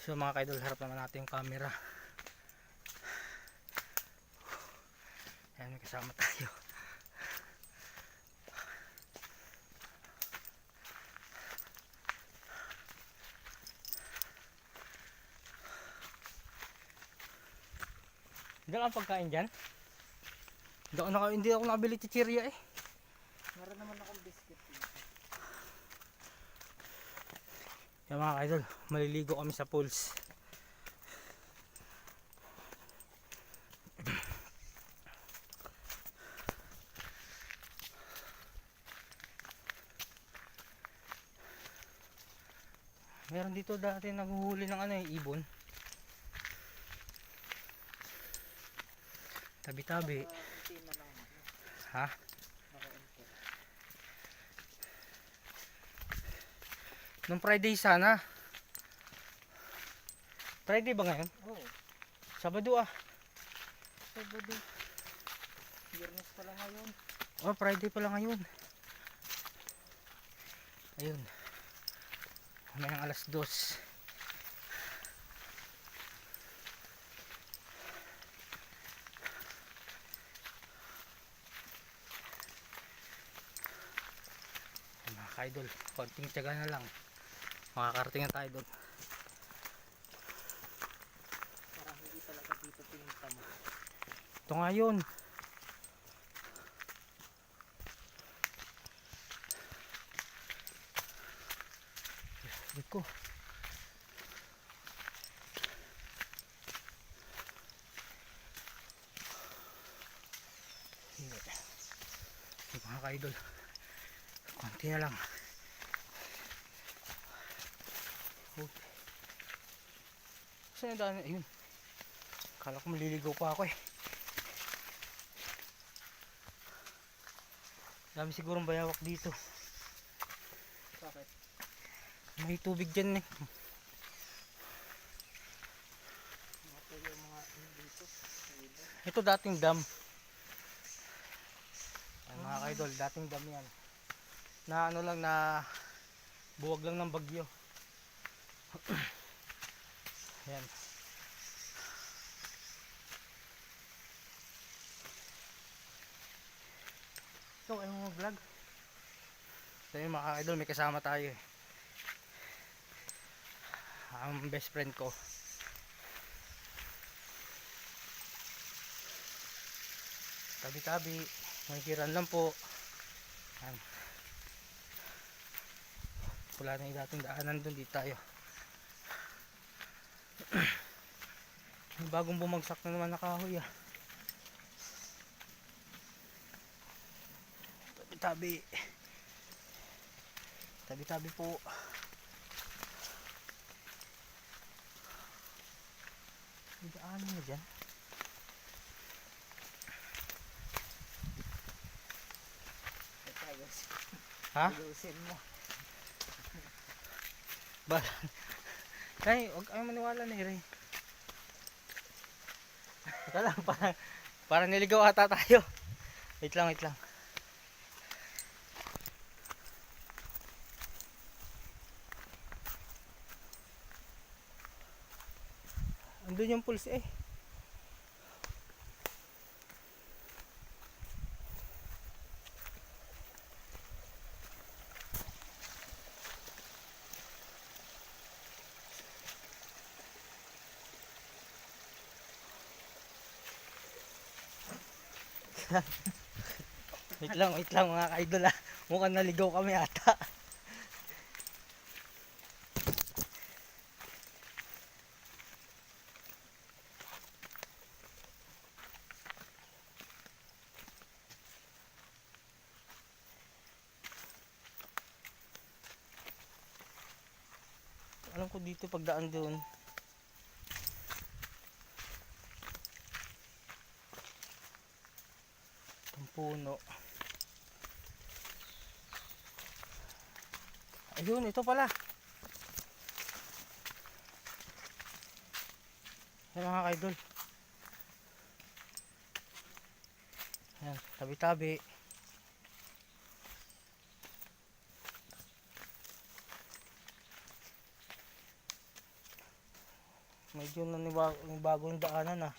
So mga kaidol, harap naman natin yung camera. Ayan, may kasama tayo. Hindi ka pagkain dyan? Hindi ako, hindi ako nakabili chichirya eh. Meron naman akong biscuit dito. Yan mga idol, maliligo kami sa pools. Meron dito dati naghuhuli ng ano eh, ibon. Tabi-tabi. Ha? Nung Friday sana. Friday ba ngayon? Oo. Sabado ah. Sabado. Biyernes pala ngayon. Oh, Friday pala ngayon. Ayun. May ang alas dos. Mga kaidol, konting tiyaga na lang. Makakarating na tayo doon. Parang hindi talaga dito pinunta mo. Ito nga yun. Sabi ko. Mga ka-idol. Konti na lang. Okay. Saan yung daan? Ayun. Kala ko maliligaw pa ako eh. Dami sigurong bayawak dito. Bakit? May tubig dyan eh. Ito dating dam. Ay, mga kaidol, dating dam yan. Na ano lang na buwag lang ng bagyo. Ayan. Ito, ayaw mo vlog. Ito yung mga idol, may kasama tayo eh. Ang best friend ko. Tabi-tabi, makikiran lang po. Ayan. Wala na yung dating daanan doon, di tayo. Bagong bumagsak na naman na kahoy ah. Tabi-tabi. Tabi-tabi po. May daanan na dyan. Ito ayos. Ha? Ayusin mo. Ba? Ay, huwag kayong maniwala ni Ray. Teka lang, parang, parang niligaw ata tayo. Wait lang, wait lang. Andun yung pulse eh. Wait lang, wait lang mga ka-idol ah. Mukhang naligaw kami ata. Alam ko dito pagdaan doon. Puno. Ayun, ito pala. Yan mga kaidol. Yan, tabi-tabi. Medyo nanibago yung daanan ah.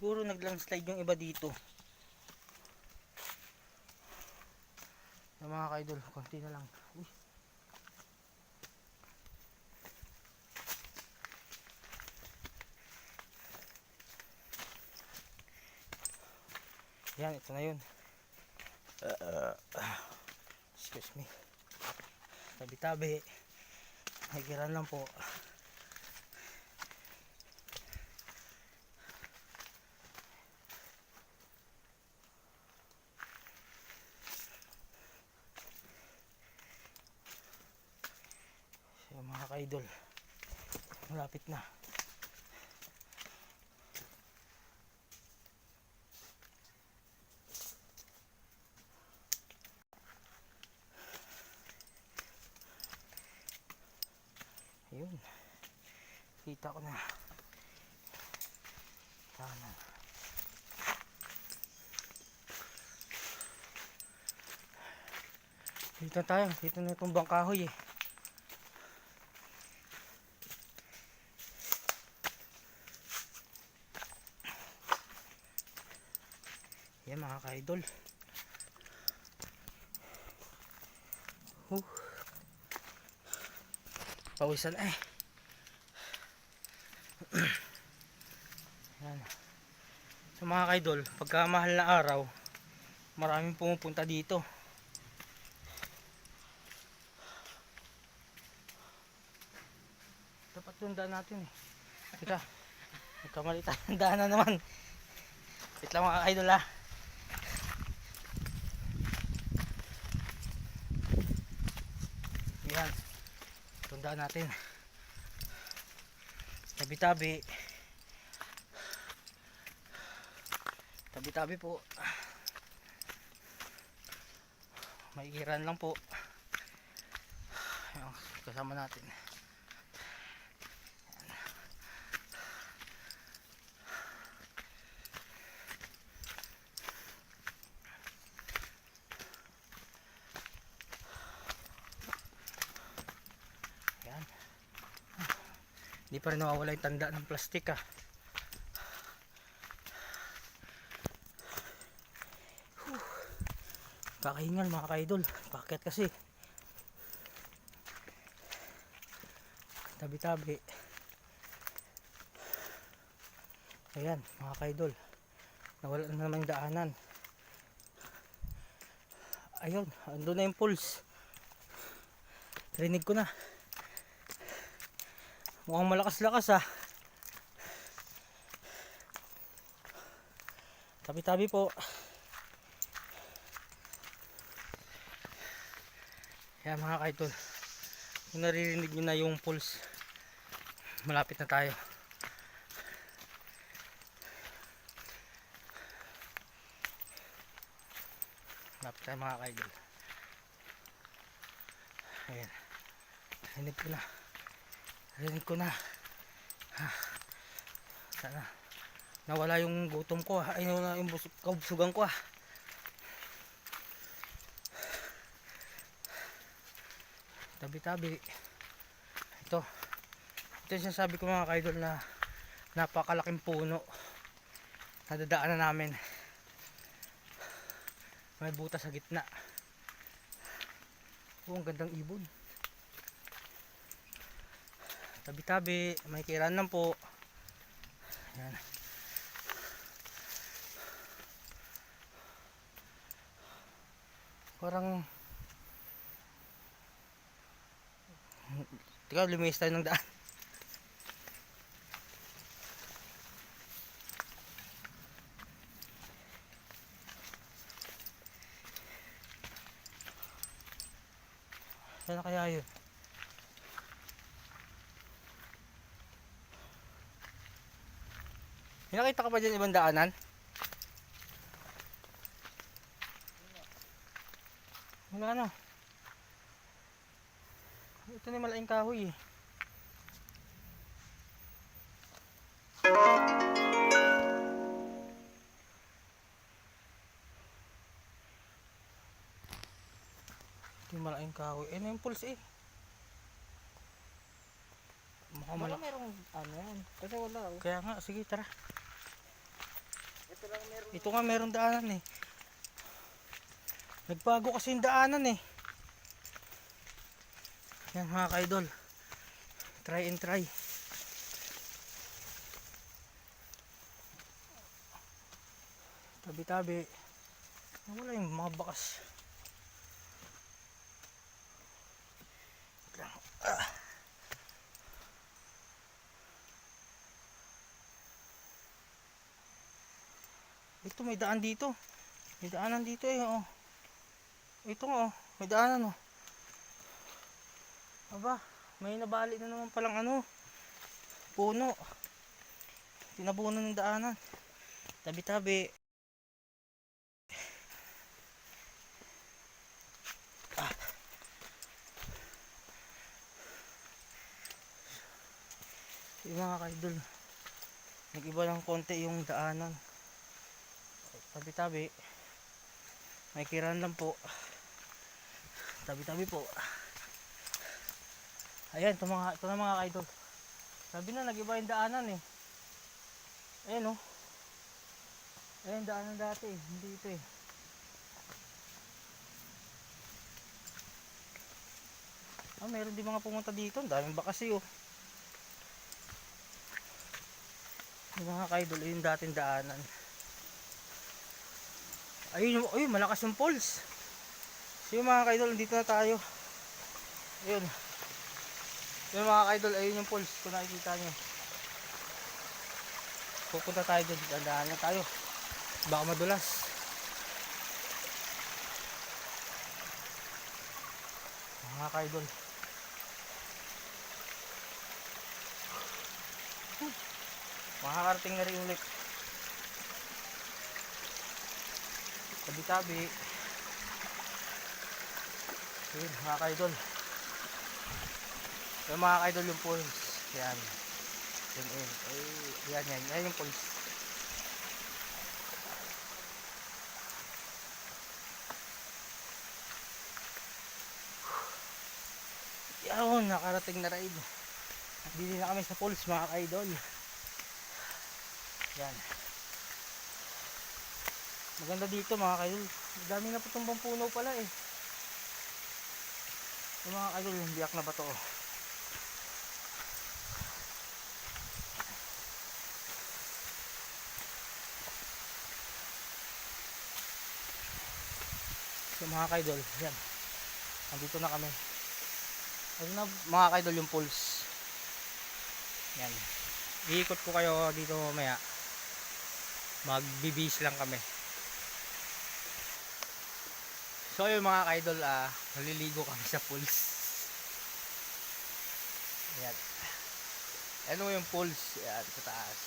Siguro naglandslide yung iba dito. Yung mga kaidol, konti na lang. Uy. Yan, ito na yun. Excuse me. Tabi-tabi. Nagiran lang po. Mga ka-idol. Malapit na. Ayun. Kita ko na. Sana. Dito tayo. Dito na itong bangkahoy eh. Ka-idol. Huh. Pawisan eh. Yan. So mga ka-idol, pagka mahal na araw, maraming pumupunta dito. Dapat yung daan natin eh. Teka, nagkamali tayo daan na naman. Wait lang mga ka-idol ah. Yan. Tundaan natin. Tabi-tabi. Tabi-tabi po. May iran lang po. Ayan, kasama natin. Yan. Hindi pa rin nawawala yung tanda ng plastic ah. Kakahingal mga ka-idol. Bakit kasi? Tabi-tabi. Ayan mga ka-idol. Nawala na naman yung daanan. Ayun, andun na yung pulse. Rinig ko na. Mukhang malakas-lakas ah. Tabi-tabi po. Yan mga kaidol. Kung naririnig nyo na yung pulse, malapit na tayo. Malapit tayo mga kaidol. Ayan. Rinig ko na. Rinig ko na. Ha. Sana. Nawala yung gutom ko. Ay, nawala yung busog, kabusugan ko ah. Tabi-tabi. Ito. Ito yung sinasabi ko mga kaidol na napakalaking puno. Nadadaanan namin. May butas sa gitna. Oh, ang gandang ibon. Tabi-tabi, may kiran lang po. Yan. Parang Teka, lumis tayo ng daan. Saan na kaya yun? May nakita ka pa dyan ibang daanan? Wala na. Ito na yung malaking kahoy eh. Ito yung malaking kahoy. Eh, na yung pulse eh. Mukhang malaki. merong ano yan. Kasi wala oh. Kaya nga, sige tara. Ito nga meron daanan eh. Nagbago kasi yung daanan eh. Yan mga kaidol. Try and try. Tabi-tabi. Wala yung mga bakas. Ito may daan dito. May daanan dito eh. Oh. Ito nga oh. May daanan oh. Aba, may nabali na naman palang ano. Puno. Tinabunan ng daanan. Tabi-tabi. Ah. Yung mga kaidol. Nag-iba ng konti yung daanan tabi-tabi. May kiran lang po. Tabi-tabi po. Ayan ito mga ito na mga kaidol. Sabi na nag-iba yung daanan eh. Ayan oh. Ayan daanan dati eh. hindi ito eh. Ah meron din mga pumunta dito. Ang daming bakasi oh. Yung mga kaidol yung dating daanan Ayun, ayun, malakas yung pulse. So yung mga kaidol, dito na tayo. Ayun. Yung mga kaidol, ayun yung pulse kung nakikita nyo. Pupunta tayo dyan, dandaan lang tayo. Baka madulas. Mga kaidol. Makakarating na rin ulit. Tabi-tabi. Yun mga kaidol. Yung mga kaidol yung pulse. Yan yun yun ay yan yan yan yung pulse. Yun nakarating na ride. Bili na kami sa pulse mga kaidol. Yan Maganda dito mga kaidol. Dami na putumbang puno pala eh. Yung mga kaidol, biyak na bato. oh. So mga kaidol, yan. Nandito na kami. Ayun na mga kaidol yung pulse. Yan. Iikot ko kayo dito mamaya. Magbibis lang kami. So yung mga kaidol, ah, naliligo kami sa pools. Ayan. Ano yung pools? Ayan, sa taas.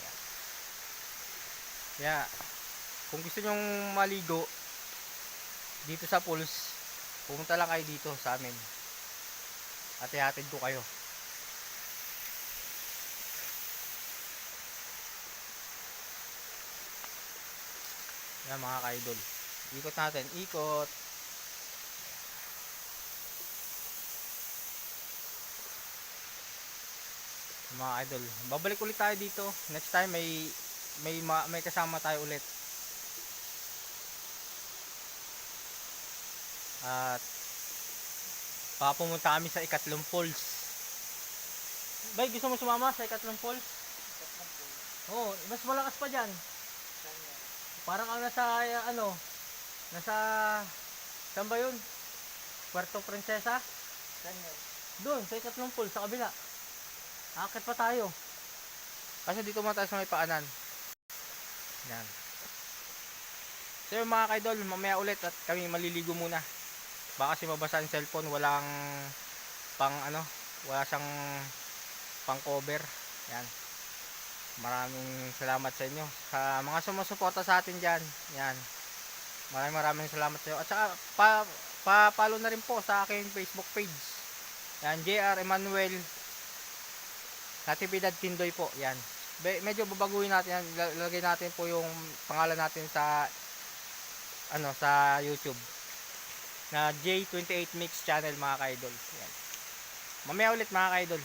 Ayan. Kaya, kung gusto nyong maligo, dito sa pools, pumunta lang kayo dito sa amin. At ihatid ko kayo. Yan mga kaidol. Ikot natin. Ikot. Mga idol. Babalik ulit tayo dito. Next time may may ma- may kasama tayo ulit. At papumunta kami sa ikatlong falls. Bay, gusto mo sumama sa ikatlong falls? Oo, mas malakas pa dyan. Parang ang nasa uh, ano, nasa saan ba yun? Puerto Princesa? Doon, sa ikatlong pool, sa kabila. Akit pa tayo. Kasi dito muna tayo sa may paanan. Yan. So yung mga kaidol, mamaya ulit at kami maliligo muna. Baka kasi mabasa yung cellphone, walang pang ano, wala siyang pang cover. Yan. Maraming salamat sa inyo. Sa mga sumusuporta sa atin dyan. Yan. Maraming maraming salamat sa inyo. At saka, pa, pa-follow na rin po sa aking Facebook page. Yan, JR Emmanuel Natividad Tindoy po. Yan. Be, medyo babaguhin natin yan. Lalagay natin po yung pangalan natin sa ano sa YouTube. na J28 Mix Channel mga ka-idol. Yan. Mamaya ulit mga ka-idol.